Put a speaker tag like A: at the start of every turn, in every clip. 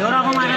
A: ఎవరకం ఆయన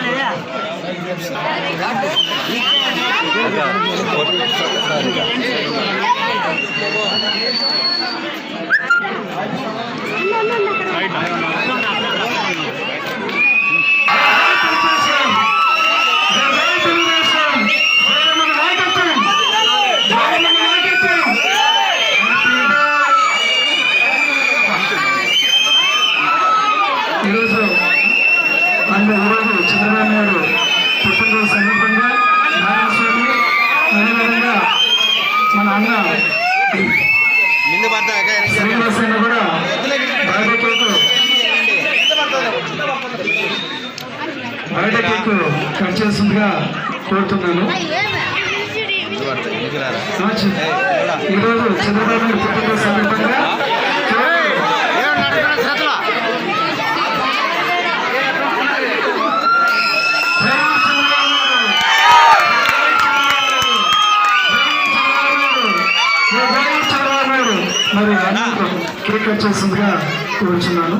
A: చేసిందిగా కోరుచున్నాను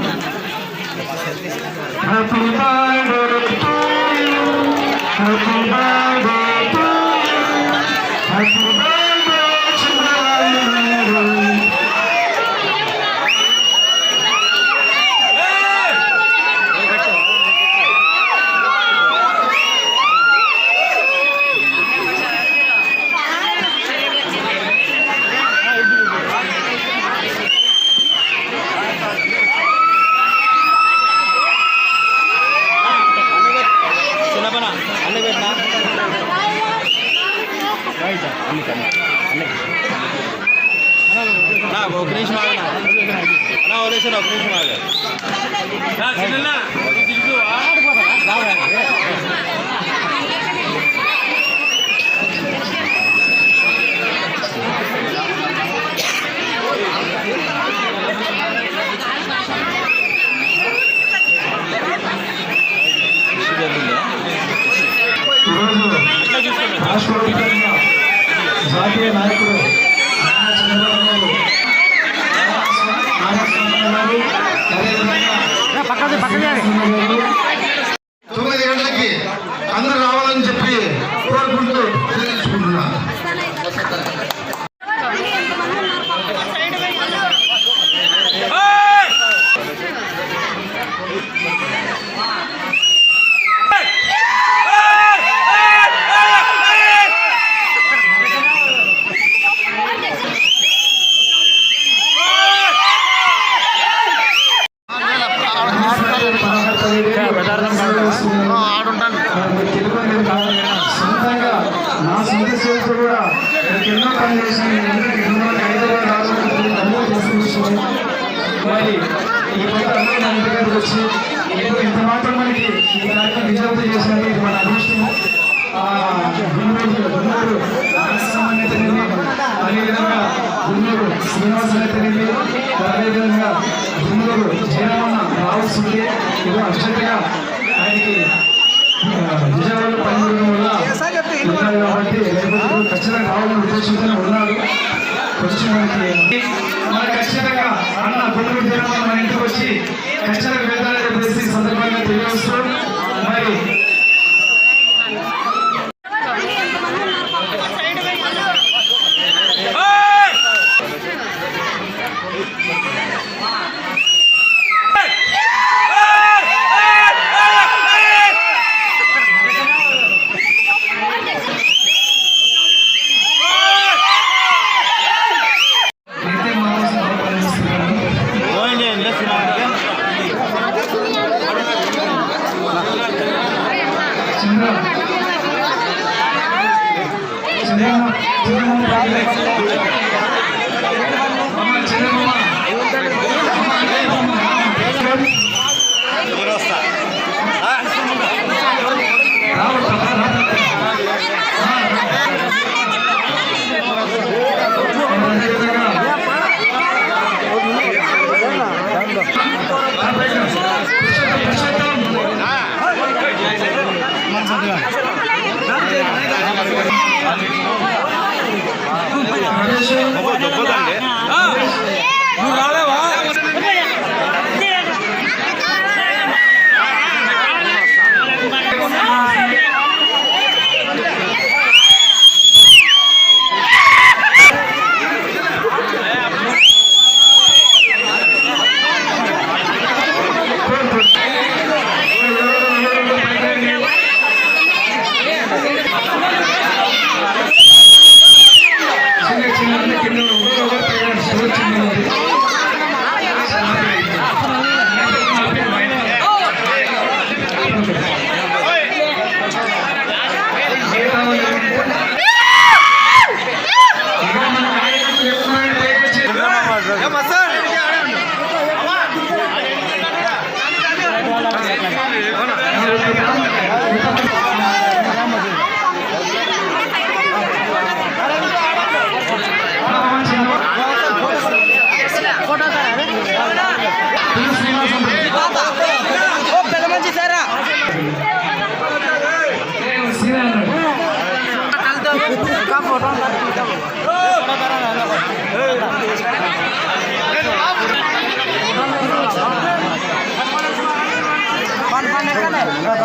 A: Happy birthday to you. Happy birthday. Спасибо. ఈ నాటకం విజయవంతం చేసినది ఇది మన అదృష్టం గుంటూరు గుంటూరు సామాన్యతనేమి అదేవిధంగా గుంటూరు శ్రీనివాసనేతనేమి అదేవిధంగా గుంటూరు జయరామన్న రావు సుందే ఏదో అక్షతగా ఆయనకి విజయవాడలో పనిచేయడం వల్ల ఉన్నారు. ఖచ్చితంగా అన్న గుంటూరు మన ఇంటికి వచ్చి ఖచ్చితంగా
B: నువ్వు రాలేవా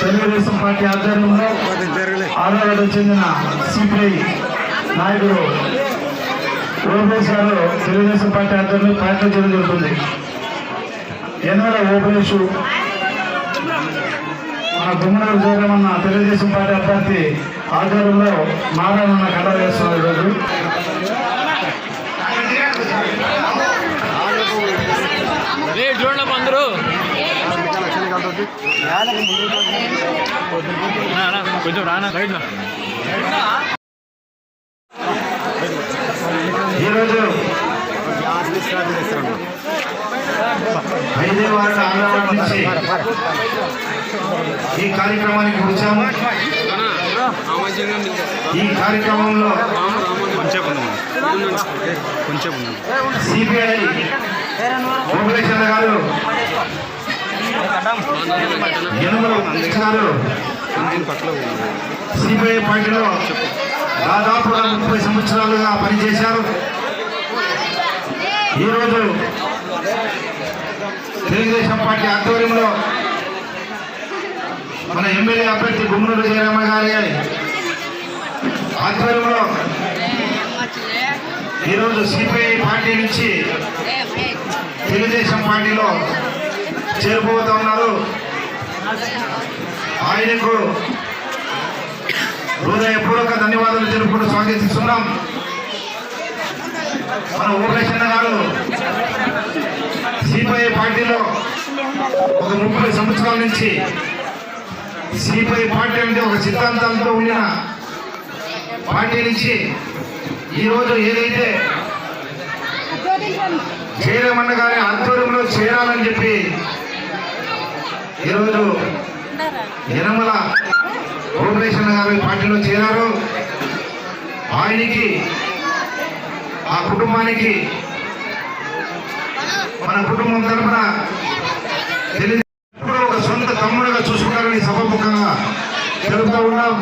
B: తెలుగుదేశం పార్టీ ఆధ్వర్యంలో ఆంధ్రలో చెందిన సిపిఐ నాయకుడు గారు తెలుగుదేశం పార్టీ ఆధ్వర్యంలో ప్రయత్నం చేయడం జరుగుతుంది. ఎన్నడ ఓపేష్ మన గుమ్మనూరు జోగమన్న తెలుగుదేశం పార్టీ అభ్యర్థి ఆధ్వర్యంలో నారాయణ కళ వేస్తున్నారు ఈరోజు.
C: అందరూ. కొంచెం రానా రైట్
B: ఈరోజు ఐదే వార్డు ఆంధ్రవాడ నుంచి ఈ కార్యక్రమానికి వచ్చాము. ఈ కార్యక్రమంలో
C: కొంచెం కొంచెం
B: సిపిఐ ఓపరేషన్ గారు యనమల గారు సిపిఐ పార్టీలో దాదాపుగా ముప్పై సంవత్సరాలుగా పనిచేశారు. ఈరోజు తెలుగుదేశం పార్టీ ఆధ్వర్యంలో మన ఎమ్మెల్యే అభ్యర్థి గుమ్మనూరు జయరామ గారి ఆధ్వర్యంలో ఈరోజు సిపిఐ పార్టీ నుంచి తెలుగుదేశం పార్టీలో చేరిపోతా ఉన్నారు. ఆయనకు హృదయపూర్వక ధన్యవాదాలు తెలుపుకుంటూ స్వాగతిస్తున్నాం. మన ఓపరేషన్ గారు సిపిఐ పార్టీలో ఒక ముప్పై సంవత్సరాల నుంచి సిపిఐ పార్టీ అంటే ఒక సిద్ధాంతాలతో ఉండిన పార్టీ నుంచి ఈరోజు ఏదైతే జయరామన్న గారి ఆధ్వర్యంలో చేరాలని చెప్పి ఈరోజు యనమల ఓపరేషన్ గారు ఈ పార్టీలో చేరారు. ఆయనకి ఆ కుటుంబానికి మన కుటుంబం తరఫున తెలియ ఒక సొంత తమ్ముడుగా చూసుకుంటారని సభముఖంగా తెలుపుతూ ఉన్నాం.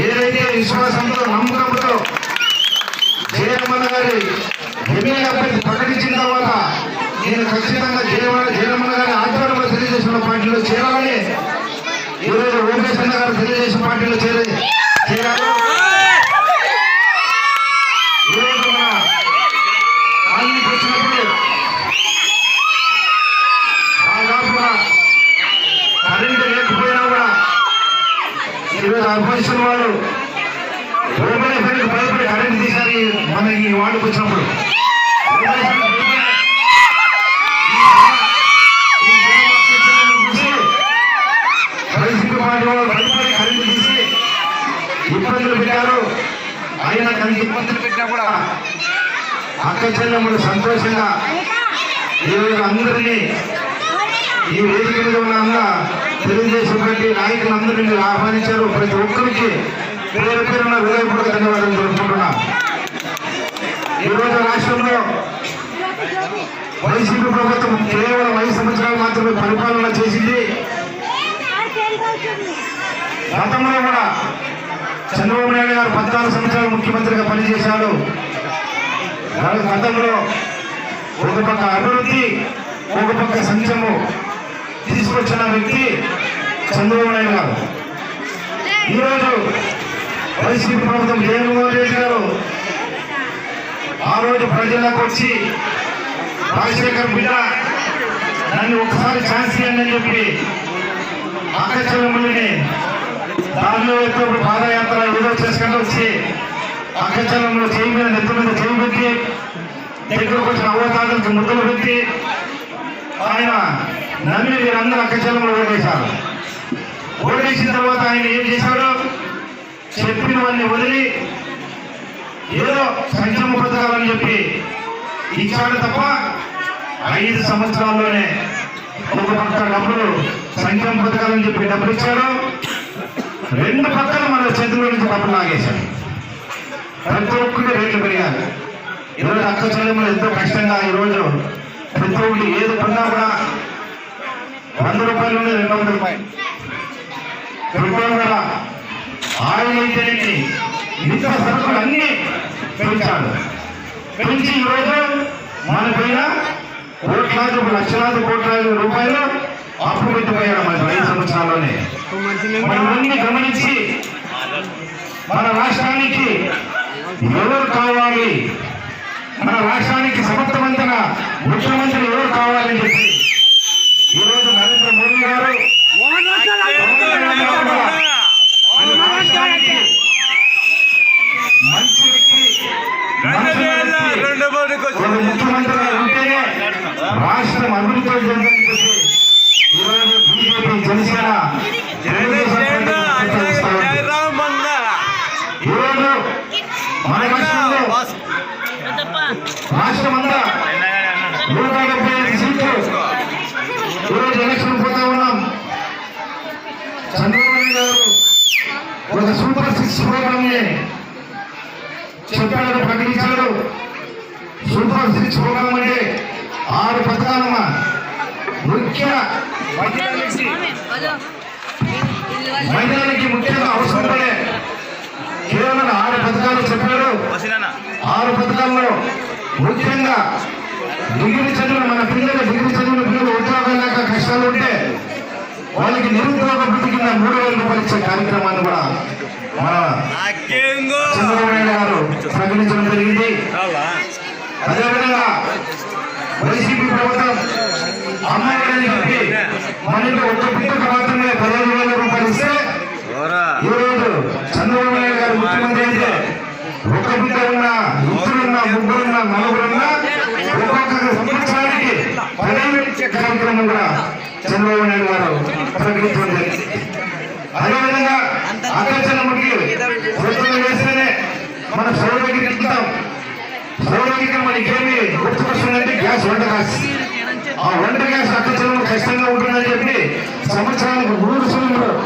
B: ఏదైతే విశ్వాసంతో నమ్మకంతో జయరమణ గారి ఎమ్మెల్యే అభ్యర్థి ప్రకటించిన తర్వాత నేను ఖచ్చితంగా జయరమణ జయరమణ గారి ఆధ్వర్యంలో తెలుగుదేశం పార్టీలో చేరాలని ఈరోజు వెంకటేశ్వర గారు తెలుగుదేశం పార్టీలో చేరే చేరాలి ఈరోజు మన కాలనీకి వచ్చినప్పుడు దాదాపుగా కరెంటు లేకపోయినా కూడా ఈరోజు అర్పణిస్తున్న వాళ్ళు ఓపెన్ భయపడి కరెంట్ తీశారు మన ఈ వార్డుకు వచ్చినప్పుడు. ఓపెన్ ఇబ్బందులు పెట్టారు ఆయన కలిసి ఇబ్బందులు పెట్టినా కూడా అక్క సంతోషంగా ఈరోజు అందరినీ ఈ వేదిక మీద ఉన్న తెలుగుదేశం పార్టీ నాయకులందరినీ మీరు ఆహ్వానించారు. ప్రతి ఒక్కరికి పేరు పేరున హృదయపూర్వక ధన్యవాదాలు తెలుపుకుంటున్నా. ఈరోజు రాష్ట్రంలో వైసీపీ ప్రభుత్వం కేవలం ఐదు సంవత్సరాలు మాత్రమే పరిపాలన చేసింది. గతంలో కూడా చంద్రబాబు నాయుడు గారు పద్నాలుగు సంవత్సరాలు ముఖ్యమంత్రిగా పనిచేశాడు గతంలో ఒక పక్క అభివృద్ధి ఒక పక్క సంక్షేమం తీసుకొచ్చిన వ్యక్తి. చంద్రబాబు నాయుడు గారు. ఈరోజు వైసీపీ ప్రభుత్వం జగన్మోహన్ రెడ్డి గారు ఆ రోజు ప్రజలకు వచ్చి రాజశేఖర్ బిడ్డ నన్ను ఒకసారి ఛాన్స్ ఇవ్వండి అని చెప్పి అక్క చెల్లెమ్మల్ని దారిలో ఎప్పుడు పాదయాత్ర ఏదో చేసుకుంటూ వచ్చి అక్క చేయి మీద నెత్తి మీద చేయి పెట్టి దగ్గరకు వచ్చిన అవతారాలకు ముద్దలు పెట్టి ఆయన నమ్మి వీరందరూ అక్క చెల్లెమ్మలు ఓటేశారు తర్వాత ఆయన ఏం చేశాడు చెప్పినవన్నీ వదిలి ఏదో సంక్షేమ పథకాలని చెప్పి ఇచ్చాడు తప్ప ఐదు సంవత్సరాల్లోనే ఒక పక్క డబ్బులు సంక్షేమ పథకాలని చెప్పి డబ్బులు ఇచ్చాడు. రెండు పక్కన మన చేతిలో నుంచి డబ్బులు లాగేశాడు. ప్రతి ఒక్కటి రేట్లు పెరిగాలి ఈరోజు అక్క చెల్లెమ్మలు ఎంతో కష్టంగా ఈరోజు ప్రతి ఒక్కటి ఏది కొన్నా కూడా వంద రూపాయలు రెండు వందల రూపాయలు. పెట్రోల్ కూడా ఆయిల్ అయితేనేమి నిత్య సరుకులు అన్ని పెంచాడు పెంచి ఈరోజు మన పైన కోట్లాది లక్షలాది కోట్లాది రూపాయలు అప్పు పెట్టిపోయాడు మన ఐదు సంవత్సరాల్లోనే. మనం గమనించి మన రాష్ట్రానికి ఎవరు కావాలి? మన రాష్ట్రానికి సమర్థవంతంగా ముఖ్యమంత్రి ఎవరు కావాలని చెప్పి ఈరోజు నరేంద్ర మోడీ గారు మన రాష్ట్రానికి మంచి వ్యక్తి మంచి వ్యక్తి ఒక ముఖ్యమంత్రిగా ఉంటేనే రాష్ట్రం అభివృద్ధి చెందని చెప్పి ఈరోజు బీజేపీ జనసేన తెలుగుదేశం పార్టీ ప్రకటిస్తా ఉంది. ఈరోజు మన రాష్ట్రంలో రాష్ట్రం అంతా నూట డెబ్బై ఐదు సీట్లు ఈరోజు ఎలక్షన్ పోతా ఉన్నాం చంద్రబాబు నాయుడు గారు ఒక సూపర్ సిక్స్ ప్రోగ్రామ్ని చెప్పాడు ప్రకటించాడు సూపర్ సిక్స్ ప్రోగ్రామ్ అంటే ఆరు పథకాలమ్మా ముఖ్య మహిళలకి ముఖ్యంగా అవసరం పడే కేవలం ఆరు పథకాలు చెప్పాడు. ఆరు పథకాల్లో ముఖ్యంగా డిగ్రీ చదివిన మన పిల్లలు డిగ్రీ చదివిన పిల్లలు ఉద్యోగం లేక కష్టాలు ఉంటే వాళ్ళకి నిరుద్యోగ వృత్తి కింద మూడు వేల రూపాయలు ఇచ్చే కార్యక్రమాన్ని కూడా మన చంద్రబాబు నాయుడు గారు ప్రకటించడం జరిగింది. అదేవిధంగా వైసీపీ ప్రభుత్వం అమ్మాయిని చెప్పి మన ఇంట్లో ఒక్క బిడ్డకు మాత్రమే పదిహేను వేల రూపాయలు ఇస్తే ఈరోజు చంద్రబాబు నాయుడు గారు ముఖ్యమంత్రి అయితే ఒక బిడ్డ ఉన్నా ఇద్దరున్నా ముగ్గురున్నా నలుగురున్నా ఒక్కొక్క సంవత్సరానికి పదిహేను కార్యక్రమం కూడా చంద్రబాబు నాయుడు గారు ప్రకటించడం జరిగింది. అదేవిధంగా ఆకర్షణకి ప్రభుత్వం వేస్తేనే మన సౌరకి వెళ్తాం సౌరకి మనకేమి గుర్తుకొస్తుందంటే గ్యాస్ వంట గ్యాస్. ఆ వంట గ్యాస్ అక్కచలం ఖచ్చితంగా ఉంటుందని చెప్పి సంవత్సరానికి మూడు సిలిండర్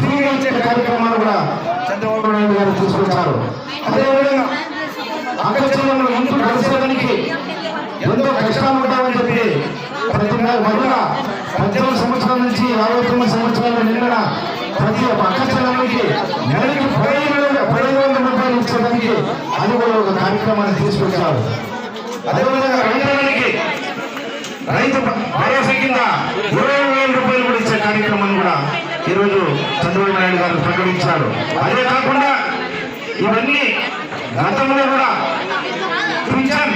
B: ఫ్రీగా ఇచ్చే కార్యక్రమాలు కూడా చంద్రబాబు నాయుడు గారు తీసుకొచ్చారు. అదేవిధంగా అక్కచలంలో ఇంటి కలిసేదానికి ఎంతో కష్టాలు ఉంటామని చెప్పి ప్రతి మహిళ పద్దెనిమిది సంవత్సరాల నుంచి యాభై తొమ్మిది సంవత్సరాల నిండిన ప్రతి ఒక్క అక్కచలానికి నెలకి పదిహేను పదిహేను వందల రూపాయలు ఇచ్చేదానికి అది కూడా ఒక కార్యక్రమాన్ని తీసుకొచ్చారు. అదేవిధంగా రైతులకి రైతు భరోసా కింద ఇరవై వేల రూపాయలు కూడా ఇచ్చే కార్యక్రమాన్ని కూడా ఈరోజు చంద్రబాబు నాయుడు గారు ప్రకటించారు. అదే కాకుండా ఇవన్నీ గతంలో కూడా పింఛన్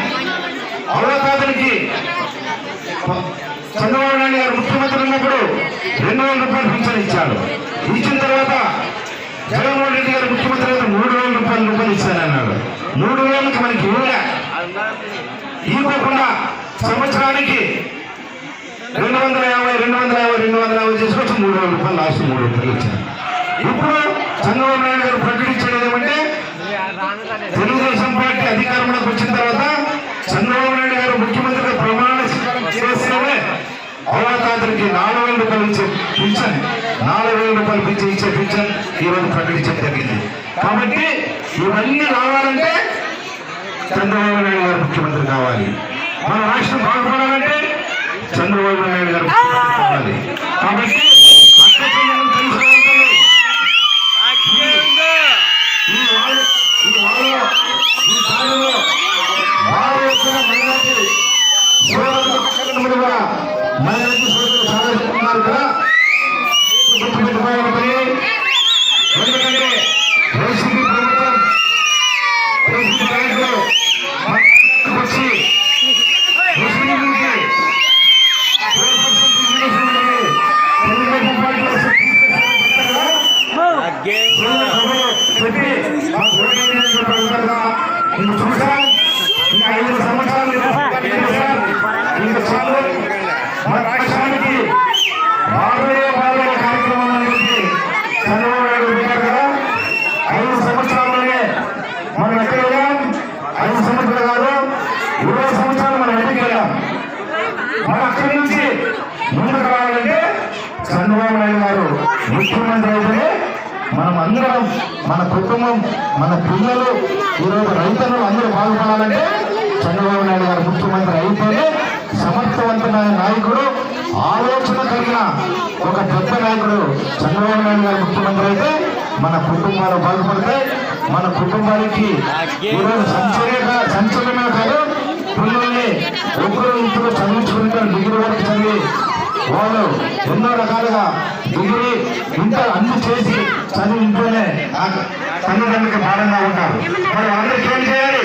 B: అవతాదులకి చంద్రబాబు నాయుడు గారు ముఖ్యమంత్రి ఉన్నప్పుడు రెండు వేల రూపాయలు పింఛన్ ఇచ్చారు. ఇచ్చిన తర్వాత జగన్మోహన్ రెడ్డి గారు ముఖ్యమంత్రి అయితే మూడు వేల రూపాయలు రూపాయలు ఇచ్చానన్నాడు మూడు వేలకి మనకి ఇవ్వలే. ఇవ్వకుండా సంవత్సరానికి రెండు వందల యాభై రెండు వందల యాభై రెండు వందల యాభై చేసుకొచ్చి మూడు వేల రూపాయలు లాస్ట్ మూడు రూపాయలు ఇచ్చారు. ఇప్పుడు చంద్రబాబు నాయుడు గారు ప్రకటించేది ఏమంటే తెలుగుదేశం పార్టీ అధికారంలోకి వచ్చిన తర్వాత చంద్రబాబు నాయుడు గారు ముఖ్యమంత్రిగా ప్రమాణ స్వీకారం చేస్తేనే అవతాతరికి నాలుగు వేల రూపాయలు ఇచ్చే పింఛన్ నాలుగు వేల రూపాయలు పిచ్చి ఇచ్చే పింఛన్ ఈరోజు ప్రకటించడం జరిగింది. కాబట్టి ఇవన్నీ రావాలంటే చంద్రబాబు నాయుడు గారు ముఖ్యమంత్రి కావాలి. మన రాష్ట్రం బాగుపడాలంటే చంద్రబాబు నాయుడు గారు కాబట్టి ఇంక చూసాం ఇంకా ఐదు సంవత్సరాలు సార్, మన రాష్ట్రానికి రాబోయే పాలన కార్యక్రమం అనేది చంద్రబాబు నాయుడు పెట్టారు కదా ఐదు సంవత్సరాల్లోనే మనం ఎక్కడ వెళ్ళాం ఐదు సంవత్సరాలు కాదు ఇరవై సంవత్సరాలు మనం ఎక్కడికి వెళ్ళాం మన అక్కడి నుంచి ముందుకు రావాలంటే చంద్రబాబు నాయుడు గారు ముఖ్యమంత్రి అయితేనే మనం అందరం మన కుటుంబం మన పిల్లలు ఈరోజు రైతులు అందరూ బాగుపడాలంటే చంద్రబాబు నాయుడు గారు ముఖ్యమంత్రి అయితేనే సమర్థవంతమైన నాయకుడు ఆలోచన కలిగిన ఒక పెద్ద నాయకుడు చంద్రబాబు నాయుడు గారు ముఖ్యమంత్రి అయితే మన కుటుంబాలు బాగుపడతాయి. మన కుటుంబానికి ఈరోజు సంచలన సంచలనమే కాదు పిల్లల్ని ఒకరు ఇంట్లో చదివించుకుంటారు డిగ్రీ వరకు చదివి వాళ్ళు ఎన్నో రకాలుగా డిగ్రీ ఇంటర్ అన్ని చేసి చదివి ఇంట్లోనే నాకు తల్లిదండ్రులకి భారంగా ఉంటారు. మరి అందరికీ ఏం చేయాలి?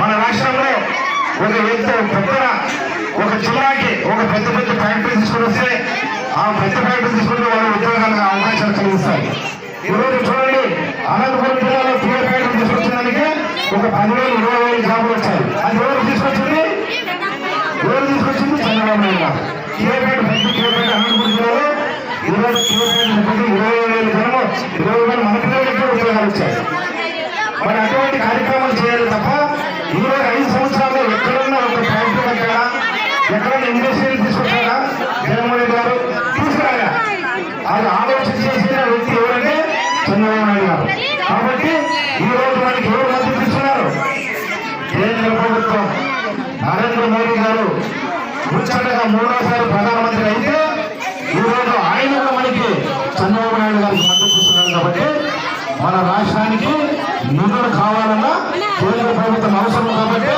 B: మన రాష్ట్రంలో ఒక వ్యక్తి పెద్ద ఒక జిల్లాకి ఒక పెద్ద పెద్ద ఫ్యాక్టరీ తీసుకుని వస్తే ఆ పెద్ద ఫ్యాక్టరీ తీసుకుంటే వాళ్ళు ఉద్యోగాలకు అవకాశాలు కలిగిస్తాయి ఈరోజు చూడండి అనంతపురం జిల్లాలో టీఏ ఫ్యాక్టరీ తీసుకొచ్చడానికి ఒక పదివేలు ఇరవై వేలు జాబులు వచ్చాయి. అది ఎవరు తీసుకొచ్చింది? ఎవరు తీసుకొచ్చింది? చంద్రబాబు నాయుడు గారు. టీఏ ఫ్యాక్టరీ పెద్ద టీఏ ఫ్యాక్టరీ అనంతపురం జిల్లాలో ఈరోజు టీఏ ఫ్యాక్టరీ పెట్టి ఇరవై వేలు జనము ఇరవై వేలు మన పిల్లలకి వచ్చాయి మరి అటువంటి కార్యక్రమాలు చేయాలి తప్ప ఐదు సంవత్సరాల్లో ఒక ఫ్యాక్టరీ ఎక్కడన్నా ఇండస్ట్రీలు తీసుకొచ్చాడా జగన్మోహన్ రెడ్డి గారు తీసుకురాగా అది ఆలోచన చేసిన వ్యక్తి ఎవరంటే చంద్రబాబు నాయుడు గారు కాబట్టి ఈ రోజు మనకి ఎవరు మద్దతు ఇస్తున్నారు కేంద్ర ప్రభుత్వం నరేంద్ర మోడీ గారు ముచ్చటగా మూడోసారి ప్రధానమంత్రి అయితే ఈ రోజు ఆయన కూడా మనకి చంద్రబాబు నాయుడు గారికి మద్దతు ఇస్తున్నారు కాబట్టి మన రాష్ట్రానికి నిధులు కావాలన్నా కేంద్ర ప్రభుత్వం అవసరం కాబట్టి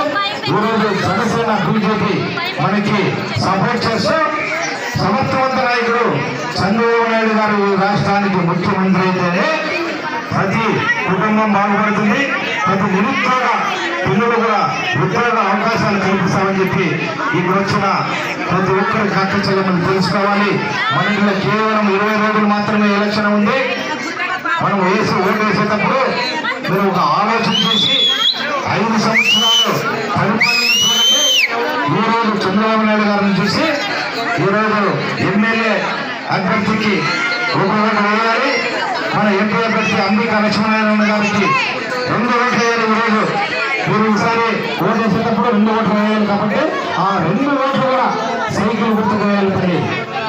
B: ఈరోజు జనసేన బీజేపీ మనకి సపోర్ట్ చేస్తూ సమర్థవంత నాయకుడు చంద్రబాబు నాయుడు గారు ఈ రాష్ట్రానికి ముఖ్యమంత్రి అయితేనే ప్రతి కుటుంబం బాగుపడుతుంది ప్రతి నిరుద్యోగ పిల్లలు కూడా ఉద్యోగ అవకాశాలు కల్పిస్తామని చెప్పి ఇప్పుడు వచ్చిన ప్రతి ఒక్కరి కాకచల్యమని తెలుసుకోవాలి. మన ఇంట్లో కేవలం ఇరవై రోజులు మాత్రమే ఎలక్షన్ ఉంది. మనం వేసి ఓటు వేసేటప్పుడు మీరు ఒక ఆలోచన చేసి ఐదు సంవత్సరాలు పరిపాలించడానికి ఈ రోజు చంద్రబాబు నాయుడు గారిని చూసి ఈరోజు ఎమ్మెల్యే అభ్యర్థికి ఒక ఓటు వేయాలి. మన ఎంపీ అభ్యర్థి అంబికా లక్ష్మీనారాయణ గారికి రెండు ఓట్లు వేయాలి ఈరోజు మీరు ఈసారి ఓటు వేసేటప్పుడు రెండు ఓట్లు వేయాలి కాబట్టి ఆ రెండు ఓట్లు కూడా సైకిల్ గుర్తుకు వేయాలి పని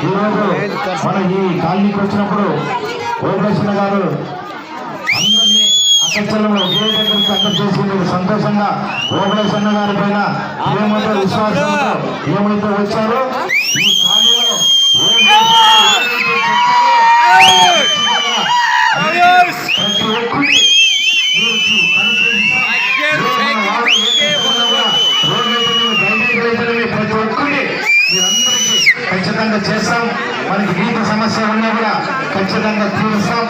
B: ఈరోజు మన ఈ కాలనీకి వచ్చినప్పుడు ఓపేశ్వర గారు అందరినీ అక్కచెల్లలో ఒకే దగ్గరికి అక్కడ చేసి మీరు సంతోషంగా ఓపేశ్వర గారి పైన ప్రేమతో విశ్వాసంతో ఏమైతే వచ్చారో ఈ కాలనీలో ప్రతి ఒక్కరికి ఖచ్చితంగా చేస్తాం మనకి నీటి సమస్య ఉన్నా కూడా ఖచ్చితంగా తీరుస్తాం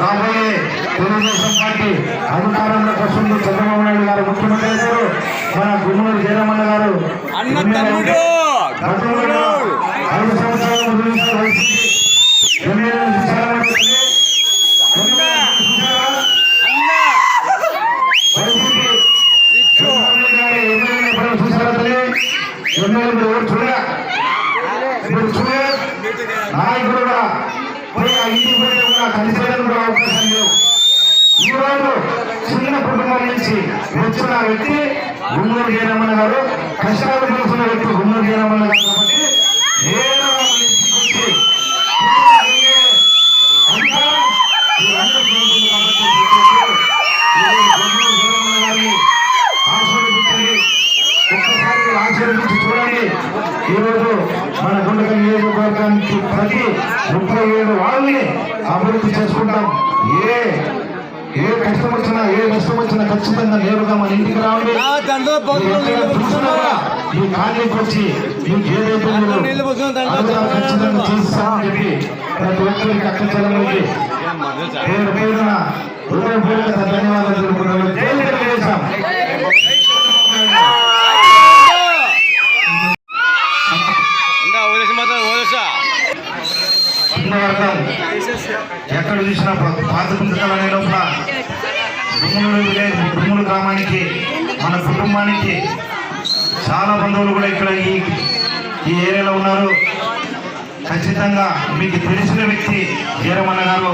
B: రాబోయే తెలుగుదేశం పార్టీ అధికారంలోకి వస్తుంది చంద్రబాబు నాయుడు గారు ముఖ్యమంత్రి గారు మన గుమ్మూరు జయరమణ గారు ఐదు సంవత్సరాల గురించి వైసీపీ ఎమ్మెల్యేలు చూశారా? ఎమ్మెల్యేలు చూశారా?
C: అన్న
B: వైసీపీ జగన్మోహన్ గారి ఎమ్మెల్యేలు ఎప్పుడైనా చూశారా తల్లి? ఎమ్మెల్యేలు ఎవరు? నాయకుడు కూడా పోయి పోయి కూడా కలిసేయడానికి కూడా అవకాశం లేవు ఈ రోజు చిన్న కుటుంబం నుంచి వచ్చిన వ్యక్తి గుమ్మూరు జయరమణ గారు కష్టాలు తెలుసున్న వ్యక్తి గుమ్మూరు జయరమణ గారు కాబట్టి ఖచ్చితంగా నేరుగా మన ఇంటికి కూడా మీ కాలనీకి వచ్చి మీకు ఏదైతే ఖచ్చితంగా చేస్తామని చెప్పి ప్రతి ఒక్కరికి అక్క చెల్లెలకి పేరు పేరున హృదయపూర్వక ధన్యవాదాలు జై తెలుగుదేశం వర్గం ఎక్కడ చూసినా పాత పుస్తకాలు అనే లోపల విలేజ్ గుమ్మూరు గ్రామానికి మన కుటుంబానికి. చాలా బంధువులు కూడా ఇక్కడ ఈ ఈ ఏరియాలో ఉన్నారు. ఖచ్చితంగా మీకు తెలిసిన వ్యక్తి వీరమన్న గారు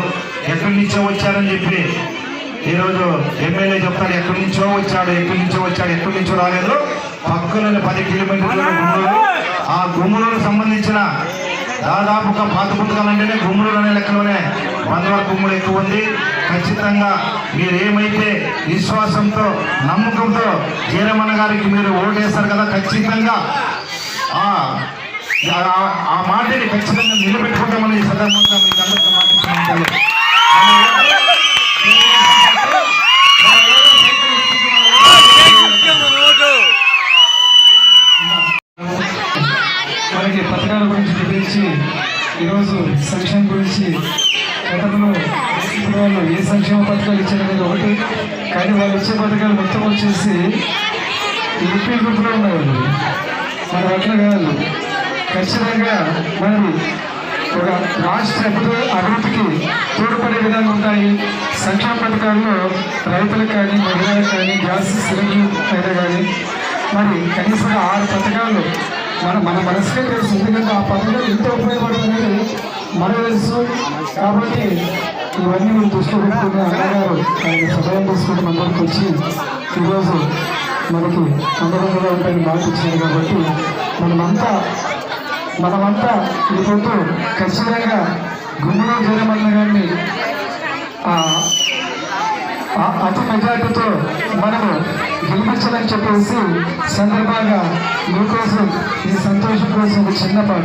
B: ఎక్కడి నుంచో వచ్చారని చెప్పి ఈరోజు ఎమ్మెల్యే చెప్తాడు ఎక్కడి నుంచో వచ్చాడు ఎక్కడి నుంచో వచ్చాడు ఎక్కడి నుంచో రాలేదు. పక్కన పది కిలోమీటర్ల ఆ గుమ్మూరుకు సంబంధించిన దాదాపు ఒక పాత పుస్తకాలు అంటేనే గుమ్మూరు అనే లెక్కలోనే వందల గుమ్ములు ఎక్కువ ఉంది. ఖచ్చితంగా మీరేమైతే విశ్వాసంతో నమ్మకంతో జీరమన్న గారికి మీరు ఓటేస్తారు కదా ఖచ్చితంగా ఆ మాటని ఖచ్చితంగా నిలబెట్టుకుంటామని ఈ సందర్భంగా మీకు అందరికీ మాట్లాడుతున్నాను
A: మనకి పథకాల గురించి చూపించి ఈరోజు సంక్షేమం గురించి గతంలో ఇప్పుడు వాళ్ళు ఏ సంక్షేమ పథకాలు ఇచ్చారనేది ఒకటి. కానీ వాళ్ళు ఇచ్చే పథకాలు మొత్తం వచ్చేసి యూపీ గ్రూప్లో ఉన్నాయి. మన అట్లా కాదు. ఖచ్చితంగా మనం ఒక రాష్ట్ర అభివృద్ధికి తోడ్పడే విధంగా ఉంటాయి. సంక్షేమ పథకాల్లో రైతులకు కానీ మహిళలకు కానీ గ్యాస్ సిలిండర్ అయినా కానీ మరి కనీసం ఆరు పథకాలు మన మన మనసుకే తెలుసు. ఎందుకంటే ఆ పథకాలు ఎంత ఉపయోగపడుతుంది మనకు తెలుసు. కాబట్టి ఇవన్నీ మీరు దృష్టిలో పెట్టుకుని అన్నగారు ఆయన సహాయం తీసుకుంటే అందరికి వచ్చి ఈరోజు మనకి అందరంగా ఉంటాయని ఇచ్చారు కాబట్టి మనమంతా మనమంతా పొద్దు ఖచ్చితంగా గుమ్మలో జయమన్న గారిని అతి మెజార్టీతో మనము గెలిపించాలని చెప్పేసి సందర్భంగా మీకోసం ఈ సంతోషం కోసం ఒక చిన్న పాట.